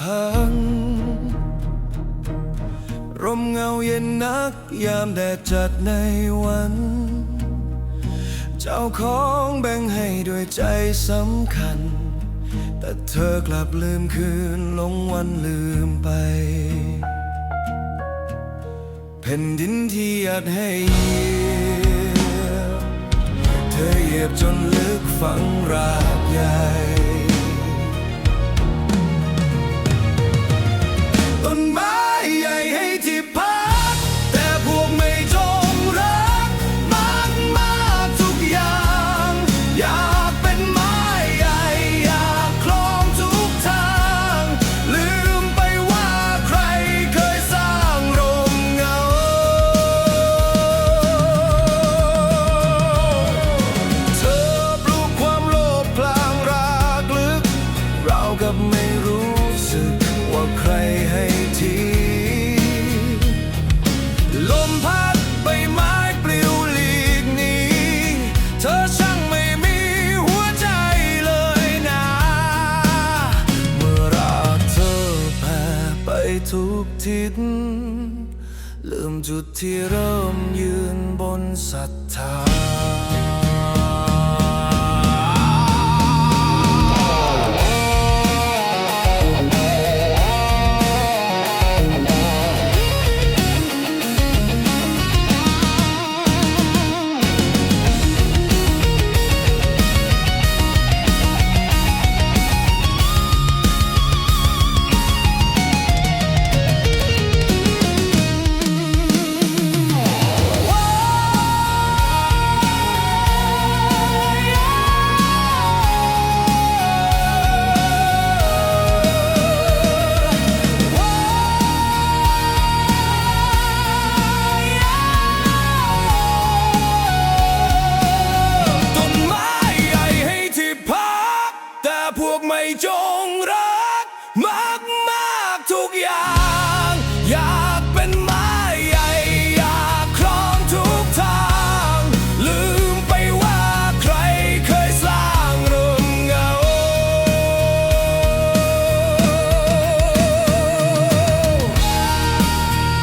พัง ร่มเงาเย็นนักยามแดดจัดในวัน เจ้าของแบ่งให้ด้วยใจสำคัญ แต่เธอกลับลืมคืนลงวันลืมไปแผ่นดินที่อยาดให้เยียบเธอเหยียบจนลึกฝังรากใหญ่ กับไม่รู้สึกว่าใครให้ทีลมพัดใบไม้ปลิวหลีกนี้ เธอช่างไม่มีหัวใจเลยนะ เมื่อรักเธอแผ่ไปทุกทิศลืมจุดที่เริ่มยืนบนศรัทธา พวกไม่จงรักมา